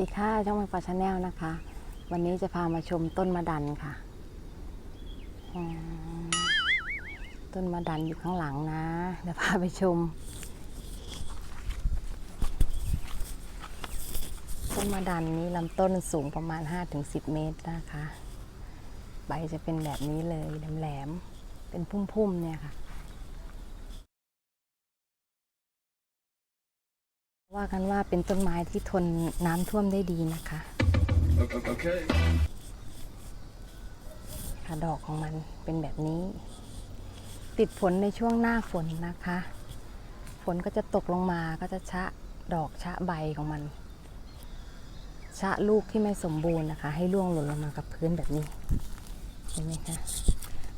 ดีค่ะช่องมันปลาชาแนลนะคะ วันนี้จะพามาชมต้นมะดันค่ะ ต้นมะดันอยู่ข้างหลังนะเดี๋ยวพาไปชม ต้นมะดันนี้ลำต้นสูงประมาณ 5-10 เมตรนะคะ ใบจะเป็นแบบนี้เลยแหลมๆเป็นพุ่มๆเนี่ยค่ะ ว่ากันว่าเป็นต้นไม้ที่ทนน้ำท่วมได้ดีนะคะ Okay. ดอกของมันเป็นแบบนี้ ติดผลในช่วงหน้าฝนนะคะ ฝนก็จะตกลงมาก็จะชะดอกชะใบของมัน ชะลูกที่ไม่สมบูรณ์นะคะ ให้ร่วงหล่นลงมากับพื้นแบบนี้เห็นไหมคะ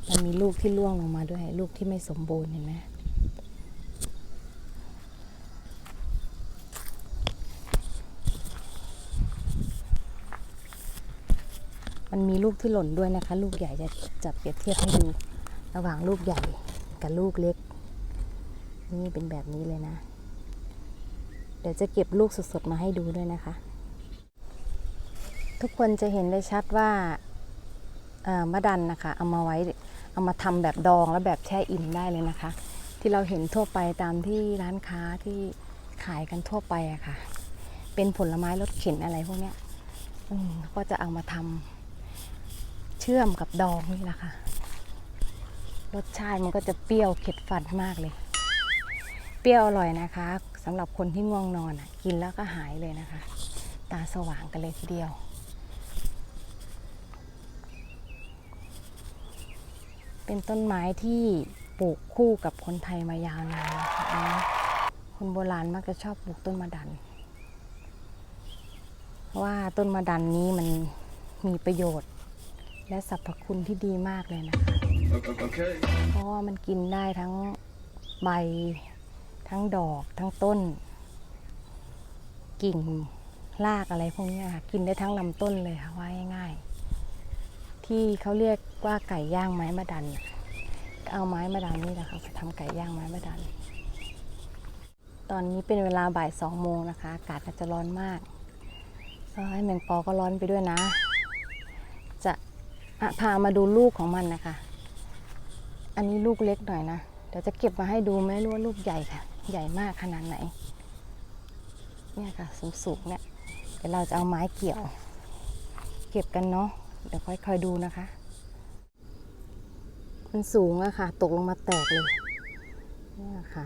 มันมีลูกที่ร่วงลงมาด้วยลูกที่ไม่สมบูรณ์เห็นไหม มันมีลูกที่หล่นด้วยนะคะ ลูกใหญ่จะจับเปรียบเทียบให้ดู ระหว่างลูกใหญ่กับลูกเล็ก นี่เป็นแบบนี้เลยนะ เดี๋ยวจะเก็บลูกสดๆมาให้ดูด้วยนะคะ ทุกคนจะเห็นได้ชัดว่ามะดันนะคะ เอามาไว้เอามาทำแบบดองแล้วแบบแช่อิ่มได้เลยนะคะ ที่เราเห็นทั่วไปตามที่ร้านค้าที่ขายกันทั่วไปอะค่ะ เป็นผลไม้รสเข็นอะไรพวกเนี้ยก็จะเอามาทำ เชื่อมกับดองนี่แหละค่ะ รสชาติมันก็จะเปรี้ยวเข็ดฟันมากเลย เปรี้ยวอร่อยนะคะสำหรับคนที่ง่วงนอนอะกินแล้วก็หายเลยนะคะ ตาสว่างกันเลยทีเดียวเป็นต้นไม้ที่ปลูกคู่กับคนไทยมายาวนานนะคะคนโบราณมักจะชอบปลูกต้นมะดัน ว่าต้นมะดันนี้มันมีประโยชน์ และสรรพคุณที่ดีมากเลยนะคะ Okay. เพราะว่ามันกินได้ทั้งใบ ทั้งดอก ทั้งต้น กิ่งรากอะไรพวกเนี้ยค่ะกินได้ทั้งลำต้นเลยค่ะว่าง่ายๆที่เขาเรียกว่าไก่ย่างไม้มะดันน่ะเอาไม้มะดันนี่แหละค่ะไปทำไก่ย่างไม้มะดัน ตอนนี้เป็นเวลาบ่ายสองโมงนะคะ อากาศอาจะร้อนมากเอ้ยแมงปอก็ร้อนไปด้วยนะ พามาดูลูกของมันนะคะ อันนี้ลูกเล็กหน่อยนะ เดี๋ยวจะเก็บมาให้ดูไม่รู้ว่าลูกใหญ่ค่ะ ใหญ่มากขนาดไหน เนี่ยค่ะสูงๆเนี่ย เดี๋ยวเราจะเอาไม้เกี่ยว เก็บกันเนาะ เดี๋ยวค่อยๆดูนะคะ มันสูงอะค่ะ ตกลงมาแตกเลย เนี่ยค่ะ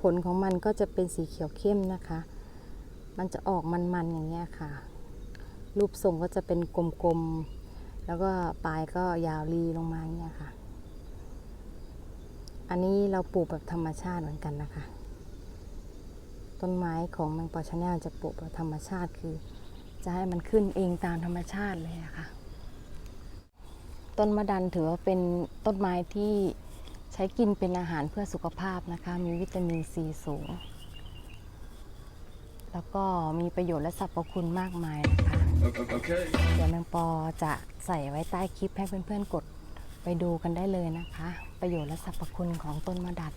ผลของมันก็จะเป็นสีเขียวเข้มนะคะ มันจะออกมันๆอย่างเงี้ยค่ะ รูปทรงก็จะเป็นกลมๆ แล้วก็ปลายก็ยาวรีลงมาอย่างเงี้ยค่ะ อันนี้เราปลูกแบบธรรมชาติเหมือนกันนะคะ ต้นไม้ของแมงปอชาแนลจะปลูกแบบธรรมชาติคือ จะให้มันขึ้นเองตามธรรมชาติเลยะค่ะ ต้นมะดันถือว่าเป็นต้นไม้ที่ใช้กินเป็นอาหารเพื่อสุขภาพนะคะ มีวิตามินซีสูง แล้วก็มีประโยชน์และสรรพคุณมากมายนะคะ Okay. เดี๋ยวแมงปอจะใส่ไว้ใต้คลิปให้เพื่อนๆกดไปดูกันได้เลยนะคะ ประโยชน์และสรรพคุณของต้นมะดัน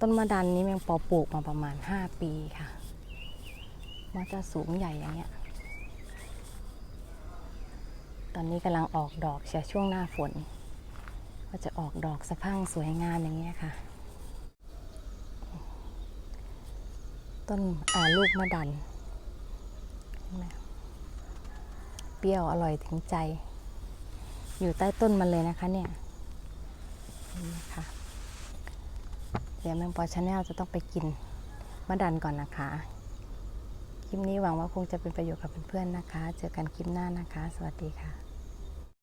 ต้นมะดันนี้แมงปอปลูกมาประมาณ 5 ปีค่ะ มันจะสูงใหญ่อย่างเงี้ย ตอนนี้กำลังออกดอกเชียช่วงหน้าฝน ก็จะออกดอกสะพั่งสวยงามอย่างเงี้ยค่ะ ต้นอ่าลูกมะดัน เปรี้ยวอร่อยถึงใจ อยู่ใต้ต้นมันเลยนะคะเนี่ยนี่นะคะเดี๋ยวแมงปอชาแนลจะต้องไปกินมะดันก่อนนะคะ คลิปนี้หวังว่าคงจะเป็นประโยชน์กับเพื่อนๆนะคะ เจอกันคลิปหน้านะคะ สวัสดีค่ะ